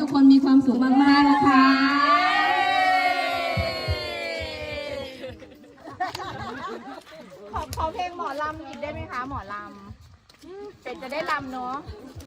ทุกคนมีความสุขมากๆนะคะขอขอเพลงหมอลำอีกได้ไหมคะ หมอลำเป็ดจะได้ลำเนาะ